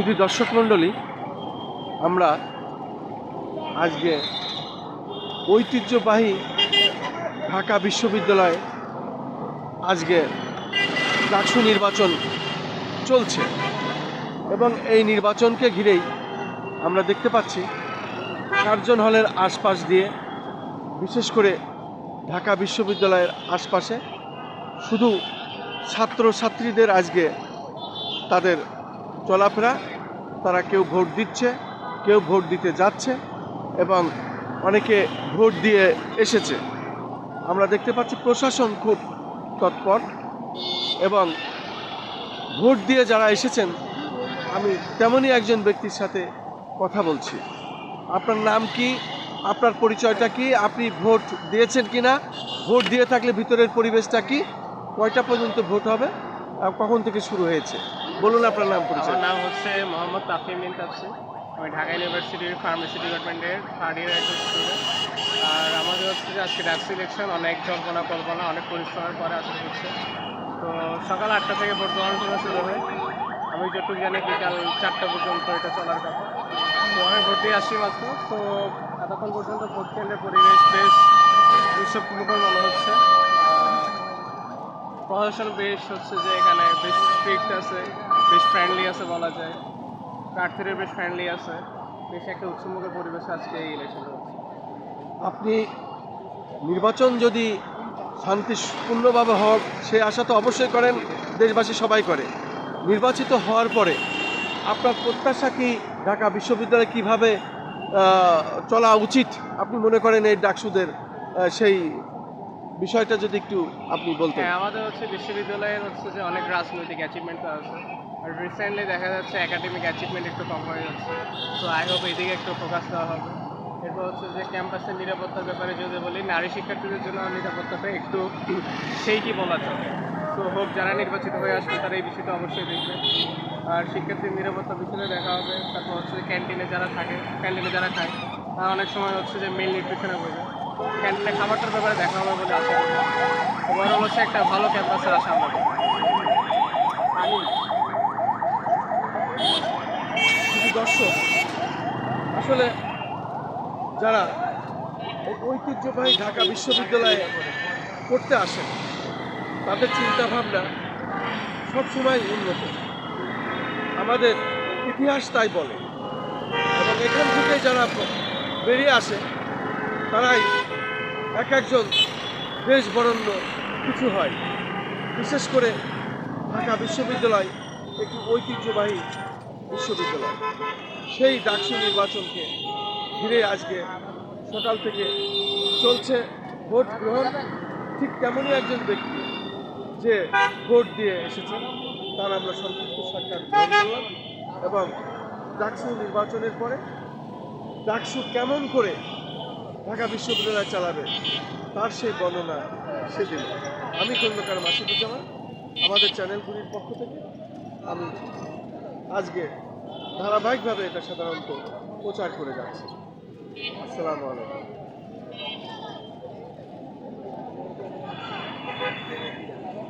শুধু দর্শক মণ্ডলী, আমরা আজকে ঐতিহ্যবাহী ঢাকা বিশ্ববিদ্যালয়ে আজকে ডাকসু নির্বাচন চলছে এবং এই নির্বাচনকে ঘিরেই আমরা দেখতে পাচ্ছি কার্জন হলের আশপাশ দিয়ে, বিশেষ করে ঢাকা বিশ্ববিদ্যালয়ের আশপাশে শুধু ছাত্রছাত্রীদের আজকে তাদের চলাফেরা তারা কেউ ভোট দিচ্ছে, কেউ ভোট দিতে যাচ্ছে এবং অনেকে ভোট দিয়ে এসেছে। আমরা দেখতে পাচ্ছি প্রশাসন খুব তৎপর এবং ভোট দিয়ে যারা এসেছেন, আমি তেমনই একজন ব্যক্তির সাথে কথা বলছি। আপনার নাম কি? আপনার পরিচয়টা কি? আপনি ভোট দিয়েছেন কি না ভোট দিয়ে থাকলে ভিতরের পরিবেশটা কি? কয়টা পর্যন্ত ভোট হবে? কখন থেকে শুরু হয়েছে? বলুন আপনার নাম পরিচয়। আমার নাম হচ্ছে মোহাম্মদ তাফিম বিন তাফসি আমি ঢাকা ইউনিভার্সিটির ফার্মেসি ডিপার্টমেন্টের থার্ড ইয়ার একজন স্টুডেন্ট আর আমাদের হচ্ছে আজকে ডাক সিলেকশন অনেক জল্পনা, কল্পনা, অনেক পরিশ্রমের পরে আজকে হচ্ছে। তো সকাল আটটা থেকে ভোট গ্রহণ শুরু হয়। আমি যতটুকু জানি বিকাল চারটা পর্যন্ত এটা চলার কথা। তো আমি ভোট দিয়ে আসছি মাত্র। তো এতক্ষণ পর্যন্ত ভোট কেন্দ্রের পরিবেশ বেশ উৎসবমুখর মনে হচ্ছে। প্রশাসন বেশ হচ্ছে যে এখানে বেশ স্ট্রিক্ট আছে, বেশ ফ্রেন্ডলি আছে বলা যায়। প্রার্থীরা বেশ ফ্রেন্ডলি আছে। বেশ একটা উৎসবমুখের পরিবেশে আজকে এই ইলেকশন আপনি নির্বাচন যদি শান্তিপূর্ণভাবে হওয়ার সে আশা তো অবশ্যই করেন, দেশবাসী সবাই করে। নির্বাচিত হওয়ার পরে আপনার প্রত্যাশা কি ঢাকা বিশ্ববিদ্যালয়ে কীভাবে চলা উচিত? আপনি মনে করেন এই ডাকসুদের সেই বিষয়টা যদি একটু আপনি বলতেন। হ্যাঁ আমাদের হচ্ছে বিশ্ববিদ্যালয়ের হচ্ছে যে অনেক রাজনৈতিক অ্যাচিভমেন্ট আছে। আর রিসেন্টলি দেখা যাচ্ছে একাডেমিক অ্যাচিভমেন্ট একটু কম হয়ে যাচ্ছে। তো আই হোপ এদিকে একটু ফোকাস দেওয়া হবে। এরপর হচ্ছে যে ক্যাম্পাসের নিরাপত্তার ব্যাপারে যদি বলি, নারী শিক্ষার্থীদের জন্য নিরাপত্তাটা একটু সেইটি বলা চলে তো হোক যারা নির্বাচিত হয়ে আসবে, তারা এই বিষয়টা অবশ্যই দেখবে। আর শিক্ষার্থীর নিরাপত্তা বিষয়ে দেখা হবে। তারপর হচ্ছে ক্যান্টিনে যারা থাকে ক্যান্টিনে যারা খায়, তারা অনেক সময় হচ্ছে যে মেল নিউট্রিশনে বোঝে ক্যান্টিনে খাবারটার ব্যাপারে দেখা হবে বলে আশা করি। ওভারঅল হচ্ছে একটা ভালো ক্যাম্পাসের আশা আমরা দর্শক। আসলে যারা ঐতিহ্যবাহী ঢাকা বিশ্ববিদ্যালয়ে পড়তে আসেন, তাদের চিন্তাভাবনা সবসময় উন্নত। আমাদের ইতিহাস তাই বলে। এবং এখান থেকে যারা বেরিয়ে আসে, তারাই এক একজন দেশ বরণ্য কিছু হয়। বিশেষ করে ঢাকা বিশ্ববিদ্যালয় একটি ঐতিহ্যবাহী বিশ্ববিদ্যালয়। সেই ডাকসু নির্বাচনকে ঘিরে আজকে সকাল থেকে চলছে ভোট গ্রহণ। ঠিক তেমনই একজন ব্যক্তি যে ভোট দিয়ে এসেছে, তার আমরা সংক্ষিপ্ত সরকার গ্রহণ করলাম এবং ডাকসু নির্বাচনের পরে ডাকসু কেমন করে ঢাকা বিশ্ববিদ্যালয় চালাবে। তার সেই বর্ণনা সেদিন। আমি কর্মকার মাসিদুজ্জামান, আমাদের চ্যানেলগুলির পক্ষ থেকে আমি আজকে ধারাবাহিকভাবে এটা সাধারণত প্রচার করে যাচ্ছি। আসসালামু আলাইকুম।